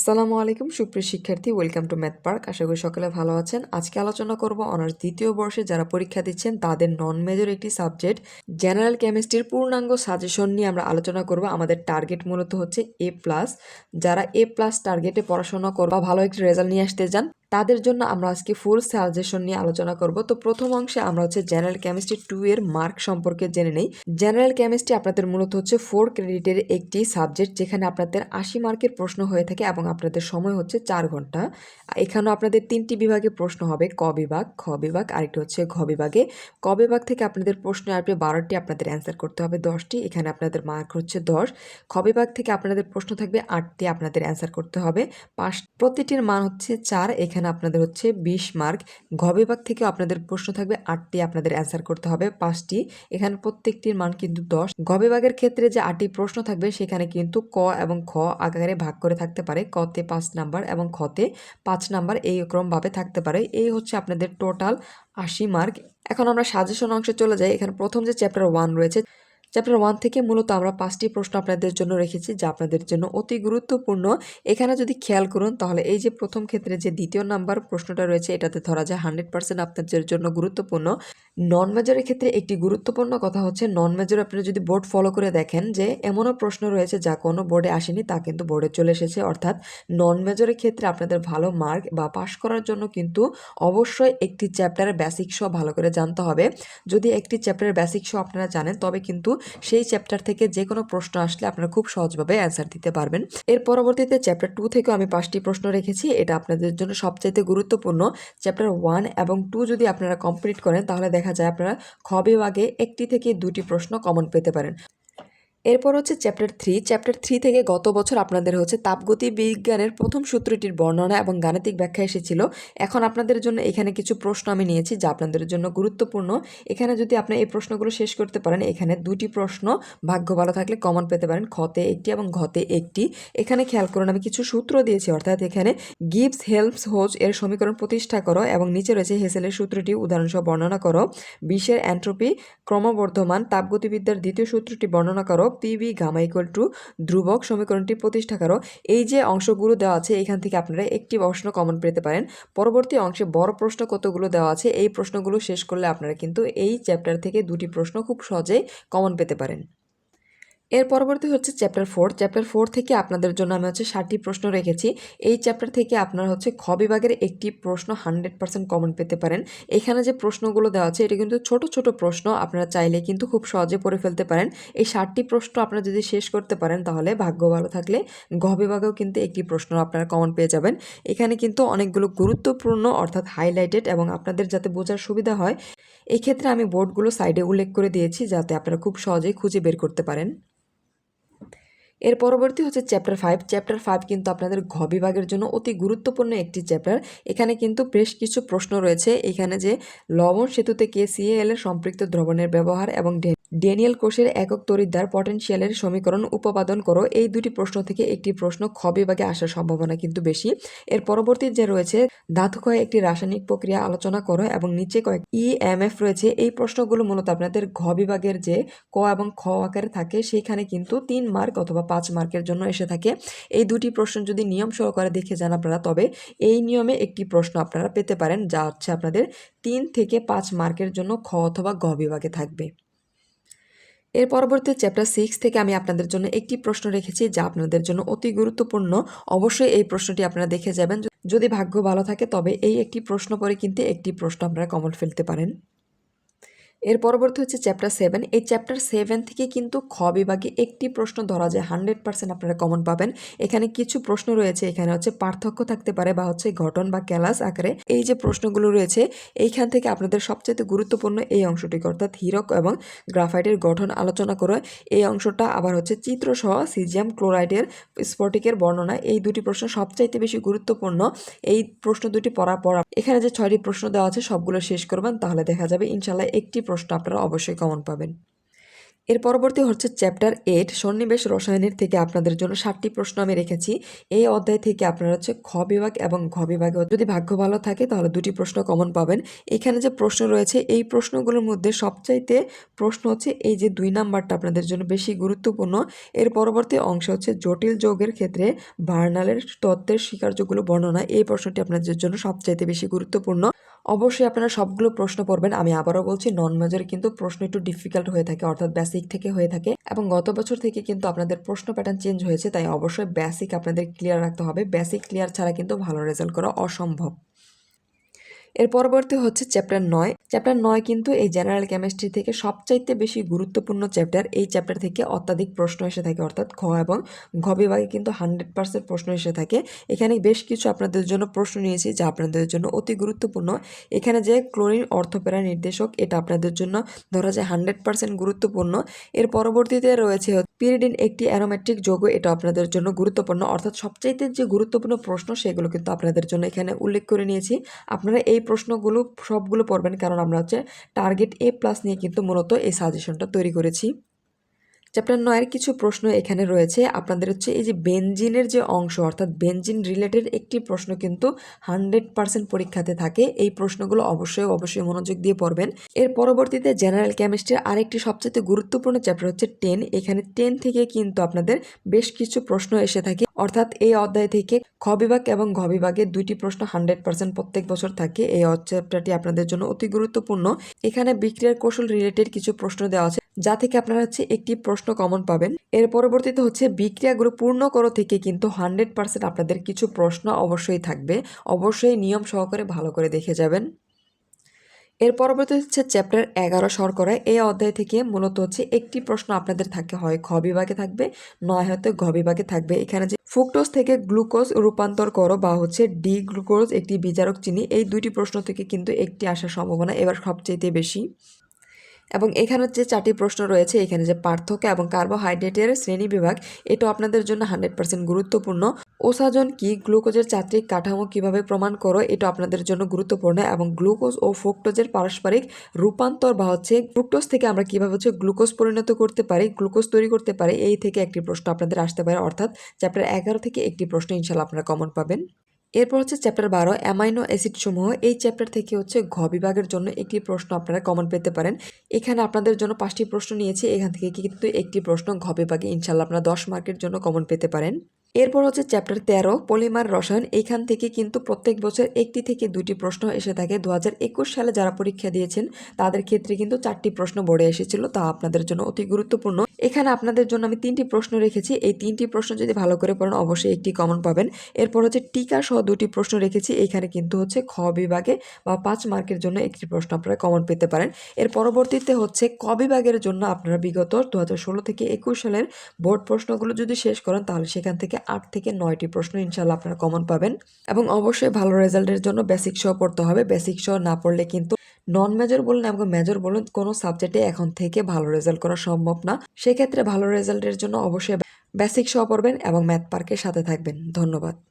আসসালামু আলাইকুম, সুপ্রিয় শিক্ষার্থী, ওয়েলকাম টু ম্যাথ পার্ক। আশা করি সকলে ভালো আছেন। আজকে আলোচনা করব অনার্স দ্বিতীয় বর্ষে যারা পরীক্ষা দিচ্ছেন, তাদের নন মেজর একটি সাবজেক্ট জেনারেল কেমিস্ট্রির পূর্ণাঙ্গ সাজেশন নিয়ে আমরা আলোচনা করব। আমাদের টার্গেট মূলত হচ্ছে এ প্লাস যারা এ প্লাস টার্গেটে পড়াশোনা করবা ভালো একটি রেজাল্ট নিয়ে আসতে যান তাদের জন্য আমরা আজকে ফুল সাজেশন নিয়ে আলোচনা করব। তো প্রথম অংশে আমরা হচ্ছে জেনারেল কেমিস্ট্রি টু এর মার্ক সম্পর্কে জেনে নেই। জেনারেল কেমিস্ট্রি আপনাদের মূলত হচ্ছে ফোর ক্রেডিটের একটি সাবজেক্ট যেখানে আপনাদের আশি মার্কের প্রশ্ন হয়ে থাকে এবং আপনাদের সময় হচ্ছে চার ঘণ্টা। এখানেও আপনাদের তিনটি বিভাগে প্রশ্ন হবে, ক বিভাগ, খ বিভাগ, আরেকটি হচ্ছে ঘ বিভাগে। ক বিভাগ থেকে আপনাদের প্রশ্ন আসবে, বারোটি আপনাদের অ্যান্সার করতে হবে, দশটি। এখানে আপনাদের মার্ক হচ্ছে দশ। খ বিভাগ থেকে আপনাদের প্রশ্ন থাকবে, আটটি আপনাদের অ্যান্সার করতে হবে পাঁচ প্রতিটির মান হচ্ছে চার। এখানে আপনাদের হচ্ছে বিশ মার্ক। ঘ বিভাগ থেকেও আপনাদের প্রশ্ন থাকবে, আটটি আপনাদের অ্যান্সার করতে হবে, পাঁচটি। এখানে প্রত্যেকটির মান কিন্তু দশ। ঘ বিভাগের ক্ষেত্রে যে আটটি প্রশ্ন থাকবে, সেখানে কিন্তু ক এবং খ আকারে ভাগ করে থাকতে পারে। কতে পাঁচ নাম্বার এবং খতে পাঁচ নাম্বার এই ক্রমভাবে থাকতে পারে। এই হচ্ছে আপনাদের টোটাল আশি মার্ক। এখন আমরা সাজেশন অংশে চলে যাই। এখানে প্রথম যে চ্যাপ্টার ওয়ান রয়েছে চ্যাপ্টার ওয়ান থেকে মূলত আমরা পাঁচটি প্রশ্ন আপনাদের জন্য রেখেছি, যা আপনাদের জন্য অতি গুরুত্বপূর্ণ। এখানে যদি খেয়াল করুন, তাহলে এই যে প্রথম ক্ষেত্রে যে দ্বিতীয় নাম্বার প্রশ্নটা রয়েছে, এটাতে ধরা যায় হান্ড্রেড পার্সেন্ট আপনাদের জন্য গুরুত্বপূর্ণ। নন মেজরের ক্ষেত্রে একটি গুরুত্বপূর্ণ কথা হচ্ছে নন মেজর আপনি যদি বোর্ড ফলো করে দেখেন যে এমনও প্রশ্ন রয়েছে যা কোনো বোর্ডে আসেনি, তা কিন্তু বোর্ডে চলে এসেছে। অর্থাৎ নন মেজরের ক্ষেত্রে আপনাদের ভালো মার্ক বা পাশ করার জন্য কিন্তু অবশ্যই একটি চ্যাপ্টারের বেসিক সহ ভালো করে জানতে হবে। যদি একটি চ্যাপ্টারের বেসিক সহ আপনারা জানেন, তবে কিন্তু সেই চ্যাপ্টার থেকে যে কোনো প্রশ্ন আসলে আপনারা খুব সহজভাবে অ্যান্সার দিতে পারবেন। এর পরবর্তীতে চ্যাপ্টার টু থেকেও আমি পাঁচটি প্রশ্ন রেখেছি, এটা আপনাদের জন্য সবচাইতে গুরুত্বপূর্ণ। চ্যাপ্টার ওয়ান এবং টু যদি আপনারা কমপ্লিট করেন, তাহলে দেখা যায় আপনারা খবে আগে একটি থেকে দুটি প্রশ্ন কমন পেতে পারেন। এরপর হচ্ছে চ্যাপ্টার থ্রি চ্যাপ্টার থ্রি থেকে গত বছর আপনাদের হচ্ছে তাপগতি বিজ্ঞানের প্রথম সূত্রটির বর্ণনা এবং গাণিতিক ব্যাখ্যা এসেছিল। এখন আপনাদের জন্য এখানে কিছু প্রশ্ন আমি নিয়েছি যা আপনাদের জন্য গুরুত্বপূর্ণ। এখানে যদি আপনি এই প্রশ্নগুলো শেষ করতে পারেন, এখানে দুটি প্রশ্ন ভাগ্য ভালো থাকলে কমন পেতে পারেন খতে একটি এবং ঘতে একটি। এখানে খেয়াল করুন, আমি কিছু সূত্র দিয়েছি, অর্থাৎ এখানে গিভস হেল্পস হোজ এর সমীকরণ প্রতিষ্ঠা করো এবং নিচে রয়েছে হেসেলের সূত্রটি উদাহরণসহ বর্ণনা করো। বিশ্বের অ্যান্ট্রোপি ক্রমবর্ধমান, তাপগতিবিদ্যার দ্বিতীয় সূত্রটি বর্ণনা করো। পিভি গামা ইকুয়াল টু ধ্রুবক সমীকরণটি প্রতিষ্ঠা করো। এই যে অংশগুলো দেওয়া আছে, এখান থেকে আপনারা একটি প্রশ্ন কমন পেতে পারেন। পরবর্তী অংশে বড় প্রশ্ন কতগুলো দেওয়া আছে, এই প্রশ্নগুলো শেষ করলে আপনারা কিন্তু এই চ্যাপ্টার থেকে দুটি প্রশ্ন খুব সহজেই কমন পেতে পারেন। এর পরবর্তী হচ্ছে চ্যাপ্টার ফোর চ্যাপ্টার ফোর থেকে আপনাদের জন্য আমি হচ্ছে ষাটটি প্রশ্ন রেখেছি। এই চ্যাপ্টার থেকে আপনারা হচ্ছে খ বিভাগের একটি প্রশ্ন হান্ড্রেড পার্সেন্ট কমন পেতে পারেন। এখানে যে প্রশ্নগুলো দেওয়া আছে, এটা কিন্তু ছোট ছোট প্রশ্ন। আপনারা চাইলে কিন্তু খুব সহজে পড়ে ফেলতে পারেন। এই ষাটটি প্রশ্ন আপনারা যদি শেষ করতে পারেন, তাহলে ভাগ্য ভালো থাকলে ঘ বিভাগেও কিন্তু একটি প্রশ্ন আপনারা কমন পেয়ে যাবেন। এখানে কিন্তু অনেকগুলো গুরুত্বপূর্ণ, অর্থাৎ হাইলাইটেড এবং আপনাদের যাতে বোঝার সুবিধা হয়, এক্ষেত্রে আমি বোর্ডগুলো সাইডে উল্লেখ করে দিয়েছি, যাতে আপনারা খুব সহজেই খুঁজে বের করতে পারেন। এর পরবর্তী হচ্ছে চ্যাপ্টার ফাইভ চ্যাপ্টার ফাইভ কিন্তু আপনাদের ঘ বিভাগের জন্য অতি গুরুত্বপূর্ণ একটি চ্যাপ্টার এখানে কিন্তু বেশ কিছু প্রশ্ন রয়েছে। এখানে যে লবণ সেতুতে কে সিএল এর সম্পৃক্ত দ্রবণের ব্যবহার এবং ড্যানিয়েল কোষের একক তরিদ্বার পটেনশিয়ালের সমীকরণ উপাদান করো। এই দুটি প্রশ্ন থেকে একটি প্রশ্ন খ বিভাগে আসার সম্ভাবনা কিন্তু বেশি। এর পরবর্তী যে রয়েছে ধাতু ক্ষয় একটি রাসায়নিক প্রক্রিয়া আলোচনা করো এবং নিচে কয়েক ইএমএফ রয়েছে। এই প্রশ্নগুলো মূলত আপনাদের ঘ বিভাগের যে ক এবং খ আকারে থাকে সেইখানে কিন্তু তিন মার্ক অথবা পাঁচ মার্কের জন্য এসে থাকে। এই দুটি প্রশ্ন যদি নিয়ম সহকারে দেখে যান আপনারা, তবে এই নিয়মে একটি প্রশ্ন আপনারা পেতে পারেন, যা হচ্ছে আপনাদের তিন থেকে পাঁচ মার্কের জন্য খ অথবা ঘ বিভাগে থাকবে। এর পরবর্তী চ্যাপ্টার সিক্স থেকে আমি আপনাদের জন্য একটি প্রশ্ন রেখেছি, যা আপনাদের জন্য অতি গুরুত্বপূর্ণ। অবশ্যই এই প্রশ্নটি আপনারা দেখে যাবেন। যদি ভাগ্য ভালো থাকে, তবে এই একটি প্রশ্ন পরে কিন্তু একটি প্রশ্ন আপনারা কমন ফেলতে পারেন। এর পরবর্তী হচ্ছে চ্যাপ্টার সেভেন এই চ্যাপ্টার সেভেন থেকে কিন্তু খ বিভাগে একটি প্রশ্ন ধরা যায়। হান্ড্রেড পার্সেন্ট আপনারা কমন পাবেন। এখানে কিছু প্রশ্ন রয়েছে। এখানে হচ্ছে পার্থক্য থাকতে পারে বা হচ্ছে গঠন বা ক্যালাস আকারে। এই যে প্রশ্নগুলো রয়েছে, এইখান থেকে আপনাদের সবচেয়ে গুরুত্বপূর্ণ এই অংশটি অর্থাৎ হিরক এবং গ্রাফাইটের গঠন আলোচনা করে। এই অংশটা আবার হচ্ছে চিত্রসহ সিজিয়াম ক্লোরাইডের স্ফটিকের বর্ণনা। এই দুটি প্রশ্ন সবচাইতে বেশি গুরুত্বপূর্ণ। এই প্রশ্ন দুটি পড়ার পর এখানে যে ছয়টি প্রশ্ন দেওয়া আছে, সবগুলো শেষ করবেন, তাহলে দেখা যাবে ইনশাল্লাহ একটি প্রশ্ন আপনারা অবশ্যই কমন পাবেন। এর পরবর্তী হচ্ছে চ্যাপ্টার এইট সন্নিবেশ রসায়নের থেকে আপনাদের জন্য ষাটটি প্রশ্ন আমি রেখেছি। এই অধ্যায় থেকে আপনারা হচ্ছে খ বিভাগ এবং ঘ বিভাগে যদি ভাগ্য ভালো থাকে তাহলে দুটি প্রশ্ন কমন পাবেন। এখানে যে প্রশ্ন রয়েছে, এই প্রশ্নগুলোর মধ্যে সবচাইতে প্রশ্ন হচ্ছে এই যে দুই নাম্বারটা আপনাদের জন্য বেশি গুরুত্বপূর্ণ। এর পরবর্তী অংশ হচ্ছে জটিল যোগের ক্ষেত্রে বার্নালের তত্ত্বের স্বীকার্যগুলো বর্ণনা। এই প্রশ্নটি আপনাদের জন্য সবচাইতে বেশি গুরুত্বপূর্ণ। অবশ্যই আপনারা সবগুলো প্রশ্ন পড়বেন। আমি আবারও বলছি নন মেজরে কিন্তু প্রশ্ন একটু ডিফিকাল্ট হয়ে থাকে, অর্থাৎ বেসিক থেকে হয়ে থাকে। এবং গত বছর থেকে কিন্তু আপনাদের প্রশ্ন প্যাটার্ন চেঞ্জ হয়েছে, তাই অবশ্যই বেসিক আপনাদের ক্লিয়ার রাখতে হবে। বেসিক ক্লিয়ার ছাড়া কিন্তু ভালো রেজাল্ট করা অসম্ভব। এর পরবর্তী হচ্ছে চ্যাপ্টার নয়। চ্যাপ্টার নয় কিন্তু এই জেনারেল কেমিস্ট্রি থেকে সবচাইতে বেশি গুরুত্বপূর্ণ চ্যাপ্টার। এই চ্যাপ্টার থেকে অত্যাধিক প্রশ্ন এসে থাকে, অর্থাৎ খ এবং ঘ বিভাগে কিন্তু হান্ড্রেড পার্সেন্ট প্রশ্ন এসে থাকে। এখানে বেশ কিছু আপনাদের জন্য প্রশ্ন নিয়েছি যা আপনাদের জন্য অতি গুরুত্বপূর্ণ। এখানে যে ক্লোরিন অর্থপেরা নির্দেশক, এটা আপনাদের জন্য ধরা যায় হান্ড্রেড পার্সেন্ট গুরুত্বপূর্ণ। এর পরবর্তীতে রয়েছে পিরিডিন একটি অ্যারোমেট্রিক যৌগ, এটা আপনাদের জন্য গুরুত্বপূর্ণ। অর্থাৎ সবচাইতে যে গুরুত্বপূর্ণ প্রশ্ন, সেগুলো কিন্তু আপনাদের জন্য এখানে উল্লেখ করে নিয়েছি। আপনারা এই প্রশ্নগুলো, সবগুলো পড়বেন, কারণ আমরা হচ্ছে টার্গেট এ প্লাস নিয়ে কিন্তু মূলত এই সাজেশনটা তৈরি করেছি। চ্যাপ্টার নয়ের কিছু প্রশ্ন এখানে রয়েছে। আপনাদের হচ্ছে এই যে বেঞ্জিনের যে অংশ, অর্থাৎ বেঞ্জিন রিলেটেড একটি প্রশ্ন কিন্তু হান্ড্রেড পার্সেন্ট পরীক্ষাতে থাকে। এই প্রশ্নগুলো অবশ্যই অবশ্যই মনোযোগ দিয়ে পড়বেন। এর পরবর্তীতে জেনারেল কেমিস্ট্রির আরেকটি সবচেয়ে গুরুত্বপূর্ণ চ্যাপ্টার হচ্ছে টেন এখানে টেন থেকে কিন্তু আপনাদের বেশ কিছু প্রশ্ন এসে থাকে। অর্থাৎ এই অধ্যায় থেকে খ বিভাগ এবং ঘ বিভাগে দুইটি প্রশ্ন হান্ড্রেড পার্সেন্ট প্রত্যেক বছর থাকে। এই চ্যাপ্টারটি আপনাদের জন্য অতি গুরুত্বপূর্ণ। এখানে বিক্রিয়ার কৌশল রিলেটেড কিছু প্রশ্ন দেওয়া আছে, যা থেকে আপনারা হচ্ছে একটি প্রশ্ন কমন পাবেন। এর পরবর্তীতে হচ্ছে বিক্রিয়াগুলো পূর্ণ করো থেকে কিন্তু হান্ড্রেড পার্সেন্ট আপনাদের কিছু প্রশ্ন অবশ্যই থাকবে। অবশ্যই নিয়ম সহকারে ভালো করে দেখে যাবেন। এর পরবর্তী হচ্ছে চ্যাপ্টার এগারো শর্করায় এই অধ্যায় থেকে মূলত হচ্ছে একটি প্রশ্ন আপনাদের থাকে, হয় খ বিভাগে থাকবে, নয় হয়তো ঘ বিভাগে থাকবে। এখানে যে ফুকটোস থেকে গ্লুকোজ রূপান্তর করো বা হচ্ছে ডি গ্লুকোজ একটি বিচারক চিনি, এই দুইটি প্রশ্ন থেকে কিন্তু একটি আসার সম্ভাবনা এবার সবচেয়ে বেশি। এবং এখানে যে চারটি প্রশ্ন রয়েছে, এখানে যে পার্থক্য এবং কার্বোহাইড্রেটের শ্রেণি বিভাগ এটা আপনাদের জন্য হান্ড্রেড পার্সেন্ট গুরুত্বপূর্ণ। ওসাজন কি গ্লুকোজের চাত্রিক কাঠামো কীভাবে প্রমাণ করো? এটা আপনাদের জন্য গুরুত্বপূর্ণ এবং গ্লুকোজ ও ফ্রুক্টোজের পারস্পরিক রূপান্তর বা হচ্ছে ফ্রুক্টোজ থেকে আমরা কীভাবে হচ্ছে গ্লুকোজ পরিণত করতে পারি, গ্লুকোজ তৈরি করতে পারি, এই থেকে একটি প্রশ্ন আপনাদের আসতে পারে। অর্থাৎ চ্যাপ্টার এগারো থেকে একটি প্রশ্ন ইনশাল্লাহ আপনারা কমন পাবেন। এরপর হচ্ছে চ্যাপ্টার বারো অ্যামাইনো অ্যাসিড সমূহ। এই চ্যাপ্টার থেকে হচ্ছে ঘ বিভাগের জন্য একটি প্রশ্ন আপনারা কমন পেতে পারেন। এখানে আপনাদের জন্য পাঁচটি প্রশ্ন নিয়েছি। এখান থেকে কিন্তু একটি প্রশ্ন ঘ বিভাগে ইনশাল্লাহ আপনারা দশ মার্কের জন্য কমন পেতে পারেন। এরপর হচ্ছে চ্যাপ্টার তেরো, পলিমার রসায়ন। এখান থেকে কিন্তু প্রত্যেক বছর একটি থেকে দুটি প্রশ্ন এসে থাকে। দু হাজার একুশ সালে যারা পরীক্ষা দিয়েছেন, তাদের ক্ষেত্রে কিন্তু চারটি প্রশ্ন বোর্ডে এসেছিল। তা আপনাদের জন্য অতি গুরুত্বপূর্ণ। এখানে আপনাদের জন্য আমি তিনটি প্রশ্ন রেখেছি। এই তিনটি প্রশ্ন যদি ভালো করে পড়েন, অবশ্যই একটি কমন পাবেন। এরপর হচ্ছে টিকা সহ দুটি প্রশ্ন রেখেছি। এখানে কিন্তু হচ্ছে খ বিভাগে বা পাঁচ মার্কের জন্য একটি প্রশ্ন আপনারা কমন পেতে পারেন। এর পরবর্তীতে হচ্ছে ক বিভাগের জন্য আপনারা বিগত দু হাজার ষোলো থেকে একুশ সালের বোর্ড প্রশ্নগুলো যদি শেষ করেন, তাহলে সেখান থেকে আট থেকে নয়টি প্রশ্ন ইনশাল্লাহ আপনারা কমন পাবেন। এবং অবশ্যই ভালো রেজাল্টের জন্য বেসিক সহ পড়তে হবে। বেসিক সহ না পড়লে কিন্তু নন মেজর বলুন এবং মেজর বলুন কোনো সাবজেক্টে এখন থেকে ভালো রেজাল্ট করা সম্ভব না। সেক্ষেত্রে ভালো রেজাল্টের জন্য অবশ্যই বেসিক সহ পড়বেন এবং ম্যাথ পার্কের সাথে থাকবেন। ধন্যবাদ।